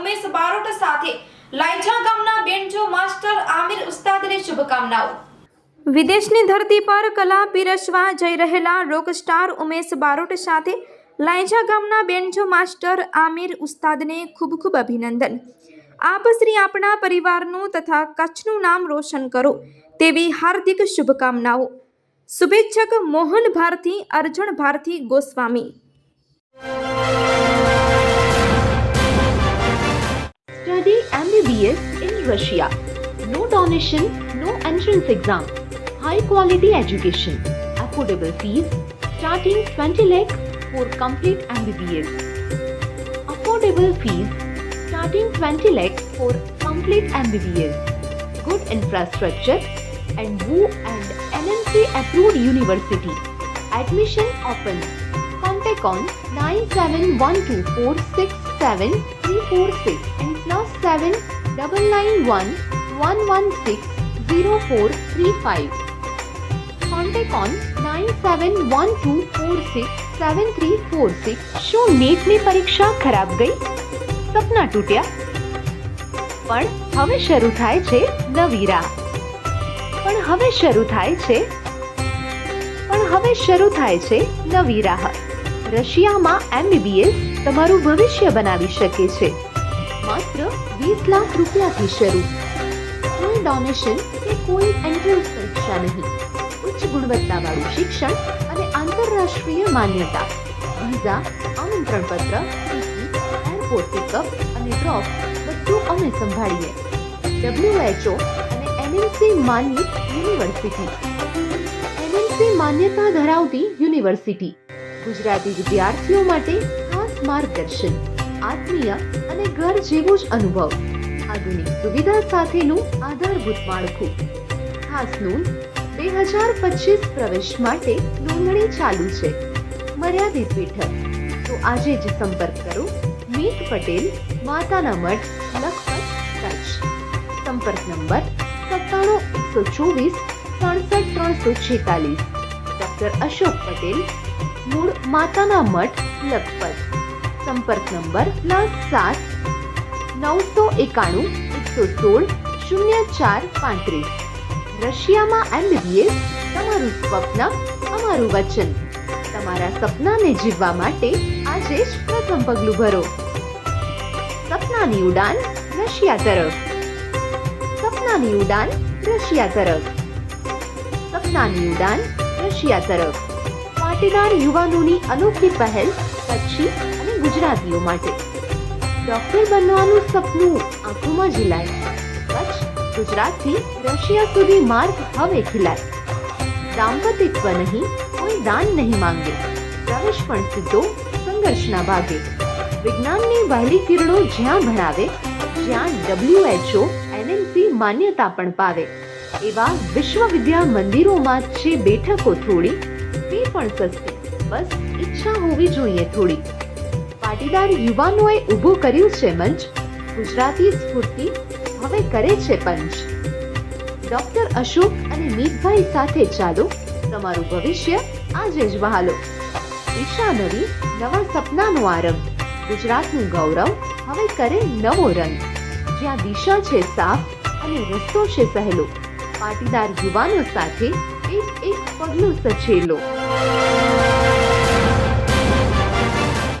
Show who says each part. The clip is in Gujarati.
Speaker 1: ઉમેશ બારોટ સાથે લાયછા ગામના બેન્જો માસ્ટર આમિર ઉસ્તાદને શુભકામનાઓ.
Speaker 2: વિદેશની ધરતી પર કલા પીરસવા જઈ રહેલા રોકસ્ટાર ઉમેશ બારોટ સાથે લાયજા ગામના બેન્જો માસ્ટર આમિર ઉસ્તાદને ખૂબ ખૂબ અભિનંદન. આપ શ્રી આપણા પરિવારનું તથા કચ્છનું નામ રોશન કરો તેવી હાર્દિક શુભકામનાઓ. શુભેચ્છક Mohan Bharti Arjun Bharti Goswami.
Speaker 3: Russia. No donation, no entrance exam. High quality education. Affordable fees starting 20 lakh for complete MBBS. Affordable fees starting 20 lakh for complete MBBS. Good infrastructure and WU and NMC approved university. Admission open. Contact on 9712467346 and plus 7 991 116 0435. Contact on 9712467346 શું નીટની પરીક્ષા ખરાબ ગઈ? સપના તૂટ્યા? પણ હવે શરૂ થાય છે નવી રાહ. પણ હવે શરૂ થાય છે પણ હવે શરૂ થાય છે નવી રાહ. રશિયામાં એમબીબીએસ તમારું ભવિષ્ય બનાવી શકે છે. માત્ર વીસ લાખ રૂપિયાથી શરૂ. કોઈ ડોનેશન કે કોઈ એન્ટ્રન્સ પરીક્ષા નહીં. ઉચ્ચ ગુણવત્તાવાળું શિક્ષણ અને આંતરરાષ્ટ્રીય માન્યતા. વિઝા આમંત્રણ પત્ર એરપોર્ટ પિકઅપ અને ડ્રોપ બધું અમે સંભાળીએ. ડબ્લ્યુએચઓ અને એનએમસી માન્યિત યુનિવર્સિટી એનએમસી માન્યતા ધરાવતી યુનિવર્સિટી ગુજરાતી વિદ્યાર્થીઓ માટે ખાસ માર્ગદર્શન. આત્મીય અને ઘર જેવો જ અનુભવ. આધુનિક સુવિધા સાથેનું આધારભૂત માળખું ખાસ નોંધ, બે હજાર પચીસ પ્રવેશ માટે નોંધણી ચાલુ છે. મર્યાદિત બેઠક તો આજે જ સંપર્ક કરો મીત પટેલ, માતાના મઠ લખપત કચ્છ સંપર્ક નંબર સત્તાણું એકસો ચોવીસ સડસઠ ત્રણસો છેતાલીસ. ડોક્ટર અશોક પટેલ, મૂળ માતાના મઠ લખપત. સંપર્ક નંબર પ્લસ સાત નવસો એકાણું, એકસો સોળ, શૂન્ય ચાર પાંત્રીસ. રશિયામાં એમબીબીએસ, તમારું સ્વપ્ન, અમારું વચન. તમારા સપનાને જીવવા માટે આજે જ પ્રથમ પગલું ભરો. સપનાની ઉડાન રશિયા તરફ. સપનાની ઉડાન રશિયા તરફ. સપનાની ઉડાન રશિયા તરફ. પાટીદાર યુવાનોની અનોખી પહેલ કચ્છી અને ગુજરાતીઓ માટે. ડોક્ટર બનવાનું સપનું આંખોમાં ઝીલાય. કચ્છ, ગુજરાતથી રશિયા સુધી માર્ગ હવે ખીલાય. દાંપતિત્વ નહીં, કોઈ દાન નહીં માંગે. પ્રવેશ પણ સીધો, સંઘર્ષના ભાગે. વિજ્ઞાનની વહેલી કિરણો જ્યાં ભણાવે, જ્યાં ડબ્લ્યુએચઓ એનએમસી માન્યતા પણ પાવે. એવા વિશ્વવિદ્યા મંદિરોમાં છે બેઠકો થોડી, તે પણ સસ્તી. બસ ઈચ્છા હોવી જોઈએ થોડી પાટીદાર યુવાનોએ ઊભું કર્યું છે મંચ. ગુજરાતી સ્ફૂર્તિ હવે કરે છે પંચ. ડોક્ટર અશોક અને મીતભાઈ સાથે ચાલો. તમારું ભવિષ્ય આજે જ વહાલો. દિશા નવી નવા સપનાનો આરંભ. ગુજરાતનું ગૌરવ હવે કરે નવો રંગ. જ્યાં દિશા છે સાફ અને રસ્તો છે સહેલો. પાટીદાર યુવાનો સાથે એક એક પગલું સચેલો